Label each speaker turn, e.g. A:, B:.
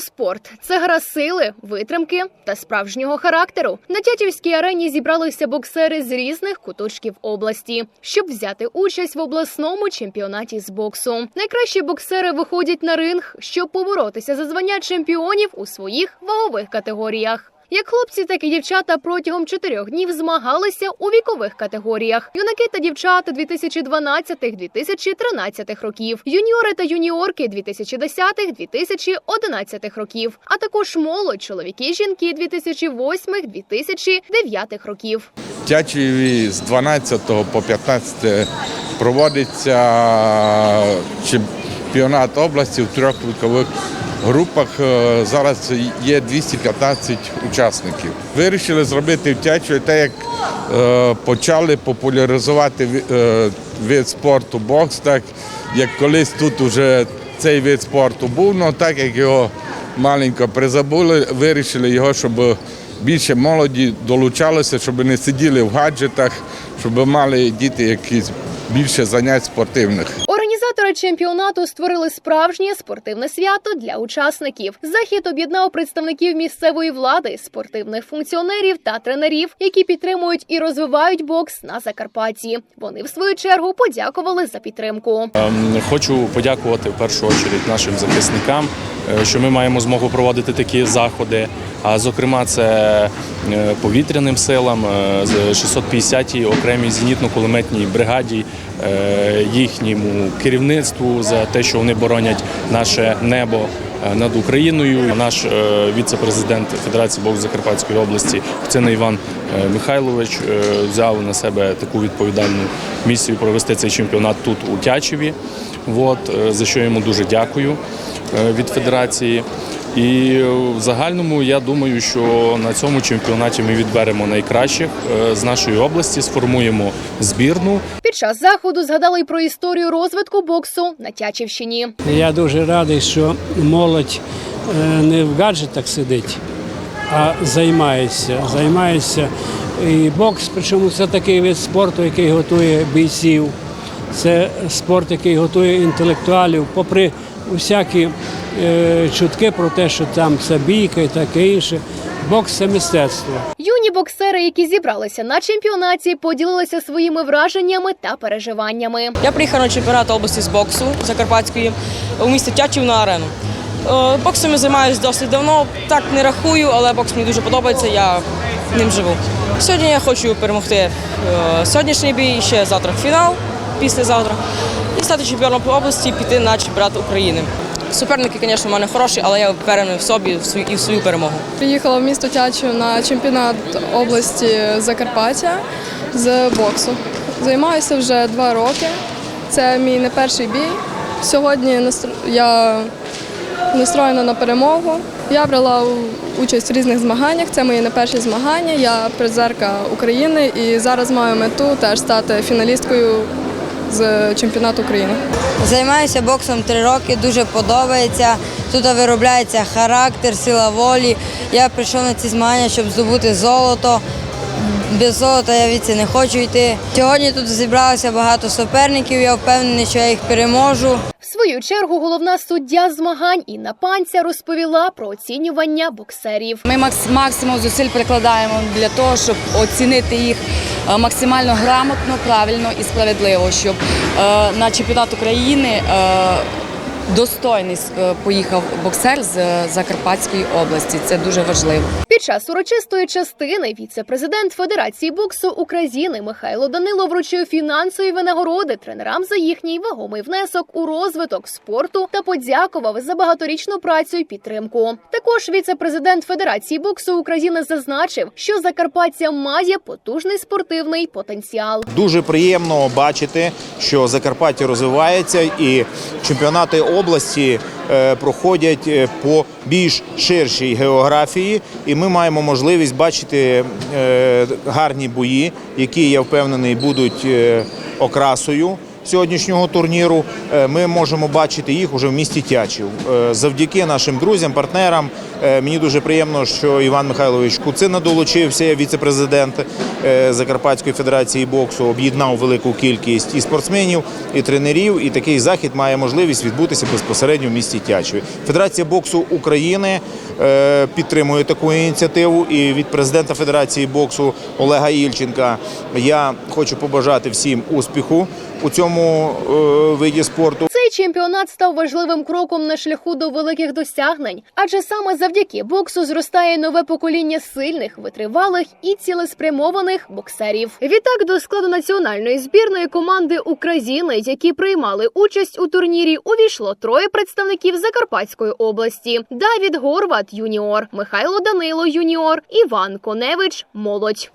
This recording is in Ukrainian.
A: спорт це гра сили, витримки та справжнього характеру. На Тятівській арені зібралися боксери з різних куточків області, щоб взяти участь в обласному чемпіонаті з боксу. Найкращі боксери виходять на ринг, щоб поборотися за звання чемпіонів у своїх вагових категоріях. Як хлопці, так і дівчата протягом чотирьох днів змагалися у вікових категоріях: юнаки та дівчата 2012-2013 років, юніори та юніорки 2010-2011 років, а також молодь, чоловіки, жінки 2008-2009 років.
B: Тячеві з 12 по 15 проводиться чемпіонат області в трьох вікових групах. Е, Зараз є 215 учасників. Вирішили зробити в Тячеві те, як е, почали популяризувати е, вид спорту бокс, так як колись тут вже цей вид спорту був, але так як його маленько призабули, вирішили його, щоб більше молоді долучалося, щоб не сиділи в гаджетах, щоб мали діти якісь більше занять спортивних.
A: Організатори чемпіонату створили справжнє спортивне свято для учасників. Захід об'єднав представників місцевої влади, спортивних функціонерів та тренерів, які підтримують і розвивають бокс на Закарпатті. Вони в свою чергу подякували за підтримку.
C: Ем, Хочу подякувати в першу чергу нашим захисникам, що ми маємо змогу проводити такі заходи. А зокрема, це е, повітряним силам, е, з 650-й окремій зенітно-кулеметній бригаді, е, їхньому керівництву за те, що вони боронять наше небо е, над Україною. Наш е, віце-президент Федерації боксу Закарпатської області Хуцина Іван е, Михайлович е, взяв на себе таку відповідальну місію провести цей чемпіонат тут у Тячеві. От, е, за що йому дуже дякую е, від федерації. І в загальному я думаю, що на цьому чемпіонаті ми відберемо найкращих е, з нашої області, сформуємо збірну.
A: Під час заходу згадали й про історію розвитку боксу на Тячівщині.
D: Я дуже радий, що молодь е, не в гаджетах сидить, а займається. Займається. І бокс, причому це такий вид спорту, який готує бійців. Це спорт, який готує інтелектуалів, попри усякі чутки про те, що там це бійка і таке інше. Бокс це мистецтво.
A: Юні боксери, які зібралися на чемпіонаті, поділилися своїми враженнями та переживаннями.
E: Я приїхав на чемпіонат області з боксу Закарпатської у місті Тячів на арену. Е, Боксом я займаюся досить давно, так не рахую, але бокс мені дуже подобається, я ним живу. Сьогодні я хочу перемогти е, сьогоднішній бій, ще завтра фінал, післязавтра, і стати чемпіоном області і піти на чемпіонат України. Суперники, звісно, в мене хороші, але я впевнений в собі і в свою перемогу.
F: Приїхала в місто Тячу на чемпіонат області Закарпаття з боксу. Займаюся вже два роки. Це мій не перший бій. Сьогодні я настроєна на перемогу. Я брала участь в різних змаганнях. Це мої не перші змагання. Я призерка України і зараз маю мету теж стати фіналісткою з чемпіонату України.
G: Займаюся боксом три роки, дуже подобається. Тут виробляється характер, сила волі. Я прийшов на ці змагання, щоб здобути золото. Без золота я від це не хочу йти. Сьогодні тут зібралося багато суперників. Я впевнений, що я їх переможу.
A: В свою чергу головна суддя змагань Інна Панця розповіла про оцінювання боксерів.
H: Ми макс- максимум зусиль прикладаємо для того, щоб оцінити їх е, максимально грамотно, правильно і справедливо, щоб е, на чемпіонат України е, достойний е, поїхав боксер з е, Закарпатської області. Це дуже важливо.
A: Під час урочистої частини віце-президент Федерації боксу України Михайло Данило вручив фінансові винагороди тренерам за їхній вагомий внесок у розвиток спорту та подякував за багаторічну працю і підтримку. Також віце-президент Федерації боксу України зазначив, що Закарпаття має потужний спортивний потенціал.
I: Дуже приємно бачити, що Закарпаття розвивається і чемпіонати області е, проходять е, по більш ширшій географії, і ми маємо можливість бачити е, гарні бої, які я впевнений будуть окрасою сьогоднішнього турніру. Е, Ми можемо бачити їх уже в місті Тячів. Е, Завдяки нашим друзям, партнерам. Е, Мені дуже приємно, що Іван Михайлович Куцина долучився, віце-президент Закарпатської федерації боксу, об'єднав велику кількість і спортсменів, і тренерів. І такий захід має можливість відбутися безпосередньо в місті Тячеві. Федерація боксу України підтримує таку ініціативу. І від президента Федерації боксу Олега Ільченка я хочу побажати всім успіху у цьому е, виді спорту.
A: Цей чемпіонат став важливим кроком на шляху до великих досягнень, адже саме завдяки боксу зростає нове покоління сильних, витривалих і цілеспрямованих боксерів. Відтак до складу національної збірної команди України, які приймали участь у турнірі, увійшло троє представників Закарпатської області: Давід Горват, юніор, Михайло Данило, юніор, Іван Коневич, молодь.